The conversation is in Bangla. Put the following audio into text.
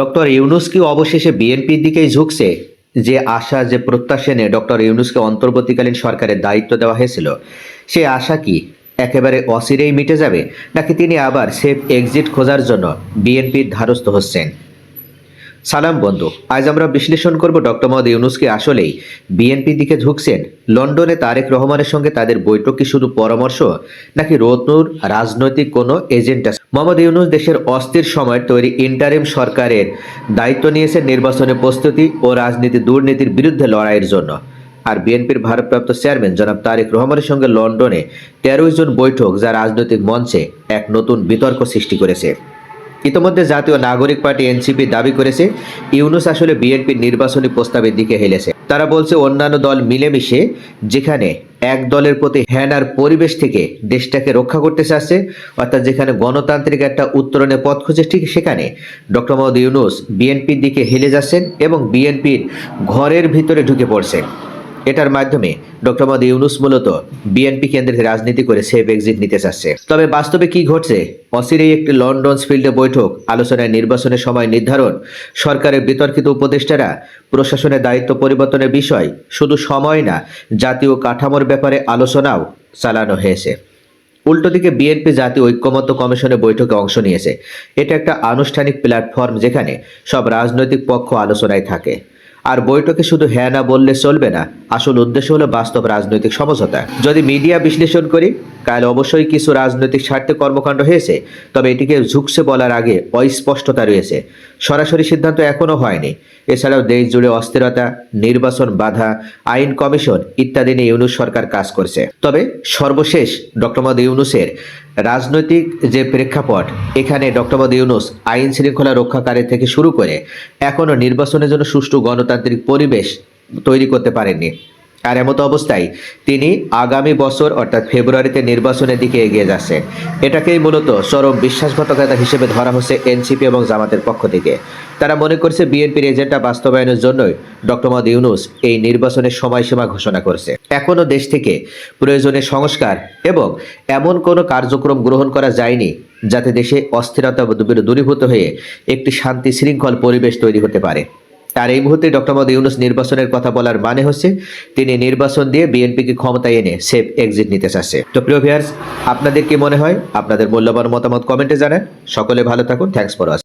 ডক্টর ইউনুস কি অবশেষে বিএনপির দিকেই ঝুঁকছে যে আশা, যে প্রত্যাশা নিয়ে ডক্টর ইউনুসকে অন্তর্বর্তীকালীন সরকারের দায়িত্ব দেওয়া হয়েছিল। সে আশা কি একেবারে অচিরেই মিটে যাবে, নাকি তিনি আবার সেফ এক্সিট খোঁজার জন্য বিএনপির ধারস্থ হচ্ছেন? সালাম বন্ধু, আজ আমরা বিশ্লেষণ করব ডক্টর মোহাম্মদ ইউনুসকে আসলেই বিএনপির দিকে ঝুঁকছেন। লন্ডনে তারেক রহমানের সঙ্গে তাদের বৈঠক কি শুধু পরামর্শ, নাকি রত্নুর রাজনৈতিক কোনো এজেন্ট আছে মোহাম্মদ ইউনুস দেশের অস্থির সময়ের তৈরি ইন্টারিম সরকারের দায়িত্ব নিয়েছেন নির্বাচনের প্রস্তুতি ও রাজনীতি দুর্নীতির বিরুদ্ধে লড়াইয়ের জন্য। আর বিএনপির ভারপ্রাপ্ত চেয়ারম্যান জনাব তারেক রহমানের সঙ্গে লন্ডনে তেরোই জন বৈঠক যা রাজনৈতিক মঞ্চে এক নতুন বিতর্ক সৃষ্টি করেছে। ইতোমধ্যে জাতীয় নাগরিক পার্টি এনসিপি দাবি করেছে, ইউনুস আসলে বিএনপির নির্বাচনী প্রস্তাবের দিকে হেলেছে। তারা বলছে অন্যান্য দল মিলেমিশে, যেখানে এক দলের প্রতি হ্যানার পরিবেশ থেকে দেশটাকে রক্ষা করতে চাচ্ছে, অর্থাৎ যেখানে গণতান্ত্রিক একটা উত্তরণের পথ খুঁজে, ঠিক সেখানে ডক্টর মোহাম্মদ ইউনুস বিএনপির দিকে হেলে যাচ্ছেন এবং বিএনপির ঘরের ভিতরে ঢুকে পড়ছেন। এটার মাধ্যমে ডক্টর মোহাম্মদ ইউনুস মূলত বিএনপি কেন্দ্রের রাজনীতি করে সেফ এক্সিট নিতে চাচ্ছে। তবে বাস্তবে কি ঘটছে? অচিরেই একটি লন্ডন ফিল্ডে বৈঠক, আলোচনায় নির্বাচনের সময় নির্ধারণ, সরকারের বিতর্কিত উপদেষ্টারা প্রশাসনের দায়িত্ব পরিবর্তনের বিষয় শুধু সময় না, জাতীয় কাঠামোর ব্যাপারে আলোচনাও চালানো হয়েছে। উল্টো দিকে বিএনপি জাতীয় ঐক্যমত্য কমিশনের বৈঠকে অংশ নিয়েছে। এটা একটা আনুষ্ঠানিক প্ল্যাটফর্ম যেখানে সব রাজনৈতিক পক্ষ আলোচনায় থাকে। আর বৈঠকে শুধু হ্যাঁ না বললে চলবে না। আসল উদ্দেশ্য হলো বাস্তব রাজনৈতিক সমঝোতা। যদি মিডিয়া বিশ্লেষণ করি কাল অবশ্যই কিছু রাজনৈতিক স্বার্থে কর্মকাণ্ড হয়েছে, তবে এটিকে ঝুঁকছে বলার আগে অস্পষ্টতা রয়েছে। সরাসরি সিদ্ধান্ত এখনও হয়নি। এছাড়াও দেশ জুড়ে অস্থিরতা, নির্বাচন বাধা, আইন কমিশন ইত্যাদি নিয়ে ইউনুস সরকার কাজ করছে। তবে সর্বশেষ ডক্টর মোহাম্মদ ইউনুসের রাজনৈতিক যে প্রেক্ষাপট, এখানে ডক্টরবাদ ইউনুস আইন শৃঙ্খলা রক্ষাকারী থেকে শুরু করে এখনও নির্বাচনের জন্য সুষ্ঠু গণতান্ত্রিক পরিবেশ তৈরি করতে পারেননি। আর এমতো অবস্থায় তিনি আগামী বছর, অর্থাৎ ফেব্রুয়ারিতে নির্বাচনের দিকে এগিয়ে যাচ্ছেন এটাকেই মূলত চরম বিশ্বাসঘাতকতা হিসেবে ধরা হচ্ছে এনসিপি এবং জামাতের পক্ষ থেকে। তারা মনে করছে বিএনপির এজেন্ডা বাস্তবায়নের জন্যই ডক্টর মোহাম্মদ ইউনুস এই নির্বাচনের সময়সীমা ঘোষণা করছে। এখনও দেশ থেকে প্রয়োজনীয় সংস্কার এবং এমন কোনো কার্যক্রম গ্রহণ করা যায়নি যাতে দেশে অস্থিরতা দূরীভূত হয়ে একটি শান্তি শৃঙ্খল পরিবেশ তৈরি হতে পারে। আর এই মুহূর্তে ডক্টর মোহাম্মদ ইউনুস নির্বাচনের কথা বলার মানে হচ্ছে তিনি নির্বাচন দিয়ে বিএনপিকে ক্ষমতায় এনে সেফ এক্সিট নিতে চাচ্ছে। তো প্রিয় ভিয়ার্স আপনাদের কি মনে হয়? আপনাদের মূল্যবান মতামত কমেন্টে জানান। সকলে ভালো থাকুন। Thanks for watching